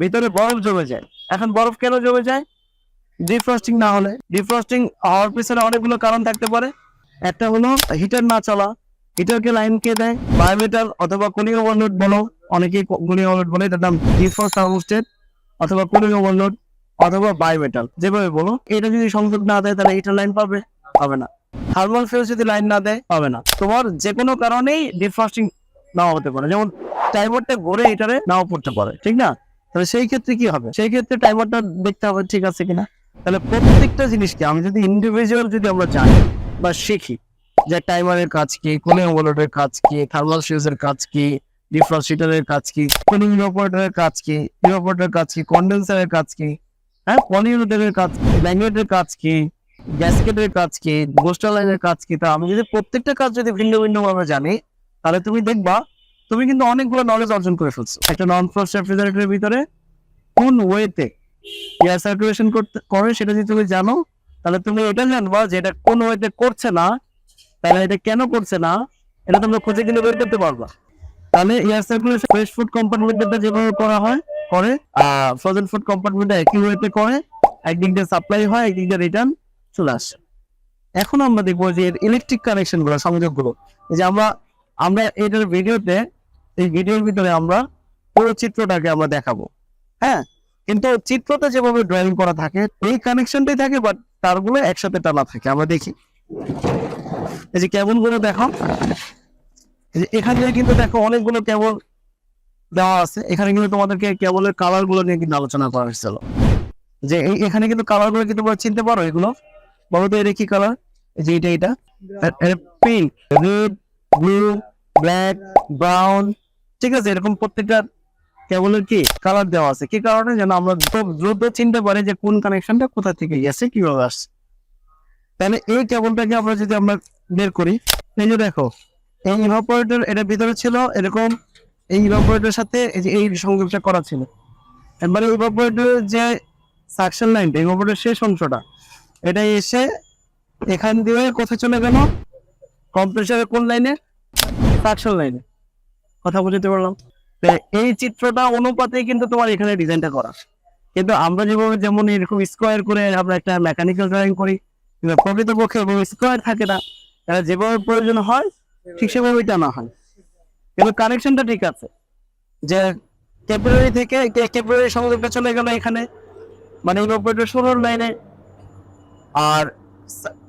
ভিতরে বরফ জমে যায়। এখন বরফ কেন জমে যায়? ডিফ্রস্টিং না হলে। ডিফ্রস্টিং হওয়ার পিছনে অনেকগুলো কারণ থাকতে পারে। একটা হলো হিটার না চলা। হিটারকে লাইন কে দেয়? বায়োমেটাল অথবা কুলিং ওভারলোড বলো। অনেকেই কুলিং ওভারলোড বলে, এটার নাম ডিফ্রস্ট থার্মোস্টেট অথবা কুলিং ওভারলোড অথবা বায়োমেটাল যেভাবে বলো। এটা যদি সংযোগ না দেয়, তাহলে হিটার লাইন পাবে পাবে না। থার্মাল ফিউজ যদি লাইন না দেয়, পাবে না। তোমার যে কোনো কারণেই ডিফ্রস্টিং নাও হতে পারে। যেমন টাইমারটা ঘুরে হিটারে নাও পড়তে পারে, ঠিক না? তাহলে সেই ক্ষেত্রে কি হবে সেই ক্ষেত্রে টাইমারটা দেখতে হবে ঠিক আছে কিনা তাহলে প্রত্যেকটা জিনিসকে আমি যদি ইন্ডিভিজুয়াল যদি আমরা জানি বা শিখি যে টাইমারের কাজ কি কুলিং ওভারলোডের কাজ কি থার্মাল ফিউজের কাজ কি ডিফ্রস্ট হিটারের কাজ কি কুলিং ইভাপোরেটরের কাজ কি ইভাপোরেটরের কাজ কি কন্ডেন্সারের কাজ কি হ্যাঁ পলিউটের কাজ কি ম্যাগনেটের কাজ কি গ্যাসকেটের কাজ কি গোস্টার লাইনের কাজ কি তা আমি যদি প্রত্যেকটা কাজ যদি ভিন্ন ভিন্ন ভাবে জানি তাহলে তুমি দেখবা তুমি কিন্তু অনেকগুলো নলেজ অর্জন করে ফেলছো। একটা নন ফ্রস্ট রেফ্রিজারেটরের ভিতরে কোন ওয়েতে এয়ার সার্কুলেশন করতে করে সেটা যদি তুমি জানো, তাহলে তুমি এটা জানবা যে এটা কোন ওয়েতে করছে না, তাহলে এটা কেন করছে না, এটা তোমরা খুঁজে গেলে বের করতে পারবা। তাহলে এয়ার সার্কুলেশন ফ্রেশ ফুড কম্পার্টমেন্টটা যেভাবে করা হয়, করে ফ্রোজেন ফুড কম্পার্টমেন্টটা একই ওয়েতে করে, একদিক সাপ্লাই হয়, একদিক রিটার্ন চলে আসে। এখন আমরা দেখব যে ইলেকট্রিক কানেকশনগুলো সংযোগগুলো যে আমরা আমরা এটার ভিডিওতে এই ভিডিওর ভিতরে আমরা পুরো চিত্রটাকে আমরা দেখাবো। হ্যাঁ? কিন্তু চিত্রটা যেভাবে ড্রয়িং করা থাকে, এই কানেকশনটাই থাকে বাট তারগুলো একসাথে টানা থাকে। আমরা দেখি। এই যে কেবলগুলো দেখো। এখানে কিন্তু দেখো অনেকগুলো কেবল দেওয়া আছে। এখানে কিন্তু তোমাদেরকে কেবলের কালারগুলো নিয়ে কিন্তু আলোচনা করা হয়েছিল। যে এই এখানে কিন্তু কালারগুলো কিন্তু তোমরা চিনতে পারো এগুলো? বলো তো এটা কি কালার যে এটা এটা pink red blue black brown ঠিক আছে, এরকম প্রত্যেকটা কেবলের কি কালার দেওয়া আছে। কি কারণে? যেন আমরা দ্রুত চিনতে পারি যে কোন কানেকশনটা কোথা থেকে গেছে, কীভাবে আসছে। তাহলে এই কেবলটাকে আমরা যদি আমরা বের করি, এই যে দেখো, এই ইভাপোরেটর এটা ভিতরে ছিল এরকম, এই ইভাপোরেটরের সাথে এই সংযোগটা করা ছিল। এবারে ইভাপোরেটরের যে সাকশন লাইনটা ইভাপোরেটরের শেষ অংশটা, এটা এসে এখান দিয়ে কোথায় চলে গেল? কম্প্রেসারের কোন লাইনে সাকশন লাইনে কথা বুঝতে পারলাম? এই চিত্রটা অনুপাতে কিন্তু তোমার এখানে ডিজাইনটা করা। কিন্তু আমরা যেভাবে যেমন এরকম স্কোয়ার করে আমরা একটা মেকানিক্যাল ড্রয়িং করি প্রকৃতপক্ষে স্কোয়ার থাকে না তাহলে যেভাবে প্রয়োজন হয়, ঠিক সেভাবে টানা হয়। কিন্তু কানেকশনটা ঠিক আছে, যে ক্যাপিলারি থেকে ক্যাপিলারি সংযোগটা চলে গেল এখানে মানে ইভাপোরেটর শুরুর লাইনে আর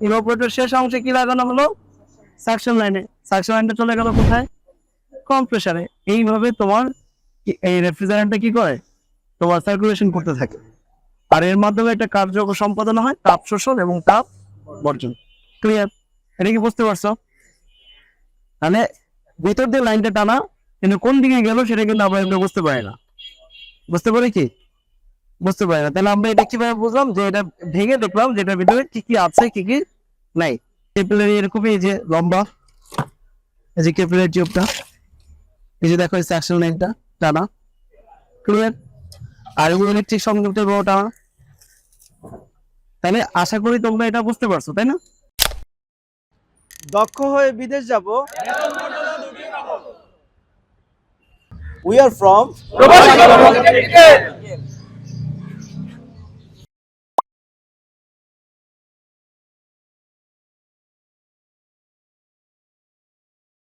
ইভাপোরেটর শেষ অংশে কি লাগানো হলো? সাকশন লাইনে সাকশন লাইনটা চলে গেল কোথায়? কম্প্রেসারে এইভাবে তোমার এই রেফ্রিজারেন্টটা কি করে? তোমার সার্কুলেশন করতে থাকে। আর এর মাধ্যমে একটা কার্য সম্পাদন হয়, তাপ শোষণ এবং তাপ বর্জন। ক্লিয়ার এটা কি বুঝতে পারছ? মানে ভিতর দিয়ে লাইনটা টানা, কিন্তু কোন দিকে গেল সেটা কিন্তু আমরা এমনি বুঝতে পারি না। বুঝতে পারি কি? বুঝতে পারি না। তাহলে আমরা এটা কীভাবে বুঝলাম? যে এটা ভেঙে দেখলাম যে এটার ভিতরে কি কি আছে, কি কি নাই। ক্যাপিলারি এরকমই যে লম্বা, এই যে ক্যাপিলারি টিউবটা এই যে দেখো এই সেকশন লাইনটা টানা ক্লিয়ার আর এগুলো ইলেকট্রিক সংযোগটা বড় টানা তাহলে আশা করি তোমরা এটা বুঝতে পারছ তাই না? দক্ষ হয়ে বিদেশ যাব। We are from